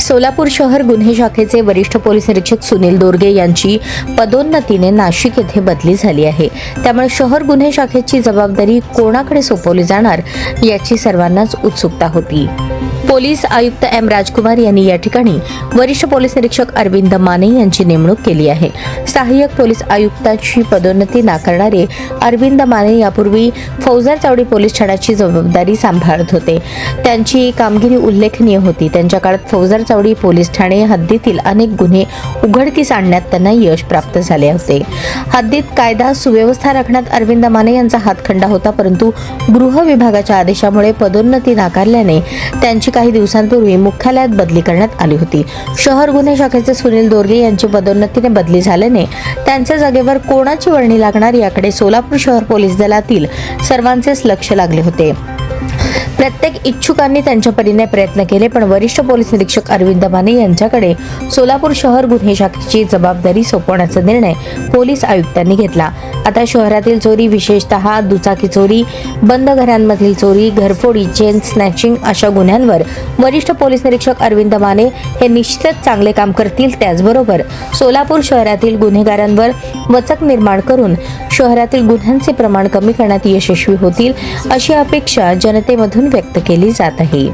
सोलापूर शहर गुन्हे शाखेचे वरिष्ठ पोलीस निरीक्षक सुनील दोरगे यांची पदोन्नतीने नाशिक येथे बदली झाली आहे. त्यामुळे शहर गुन्हे शाखेची जबाबदारी कोणाकडे सोपवली जाणार याची सर्वांनाच उत्सुकता होती. पोलीस आयुक्त एम राजकुमार यांनी या ठिकाणी वरिष्ठ पोलीस निरीक्षक अरविंद माने यांची नेमणूक केली आहे. सहाय्यक पोलीस आयुक्ताची पदोन्नती नाकारणारे अरविंद माने यापूर्वी फौजदार चावडी पोलीस ठाण्याची जबाबदारी सांभाळत होते. त्यांची कामगिरी उल्लेखनीय होती. त्यांच्या काळात फौजदार चावडी पोलीस ठाणे हद्दीतील अनेक गुन्हे उघडकीस आणण्यात त्यांना यश प्राप्त झाले होते. हद्दीत कायदा सुव्यवस्था राखण्यात अरविंद माने यांचा हातखंडा होता परंतु गृह विभागाच्या आदेशामुळे पदोन्नती नाकारल्याने त्यांची काही दिवसांपूर्वी मुख्यालयात बदली करण्यात आली होती. शहर गुन्हे शाखेचे सुनील दोरगे यांची पदोन्नतीने बदली झाल्याने त्यांच्या जागेवर कोणाची वर्णी लागणार याकडे सोलापूर शहर पोलीस दलातील सर्वांचेच लक्ष लागले होते. प्रत्येक इच्छुकांनी त्यांच्या परीने प्रयत्न केले पण वरिष्ठ पोलीस निरीक्षक अरविंद माने यांच्याकडे सोलापूर शहर गुन्हे शाखेची जबाबदारी सोपवण्याचा निर्णय पोलीस आयुक्तांनी घेतला. आता शहरातील चोरी विशेषतः दुचाकी चोरी बंद घरांमधील चोरी घरफोडी चेन स्नॅचिंग अशा गुन्ह्यांवर वरिष्ठ पोलीस निरीक्षक अरविंद माने हे निश्चितच चांगले काम करतील त्याचबरोबर सोलापूर शहरातील गुन्हेगारांवर वचक निर्माण करून शहरातील गुन्ह्यांचे प्रमाण कमी करण्यात यशस्वी होतील अशी अपेक्षा जनतेमधून व्यक्त केली जात आहे.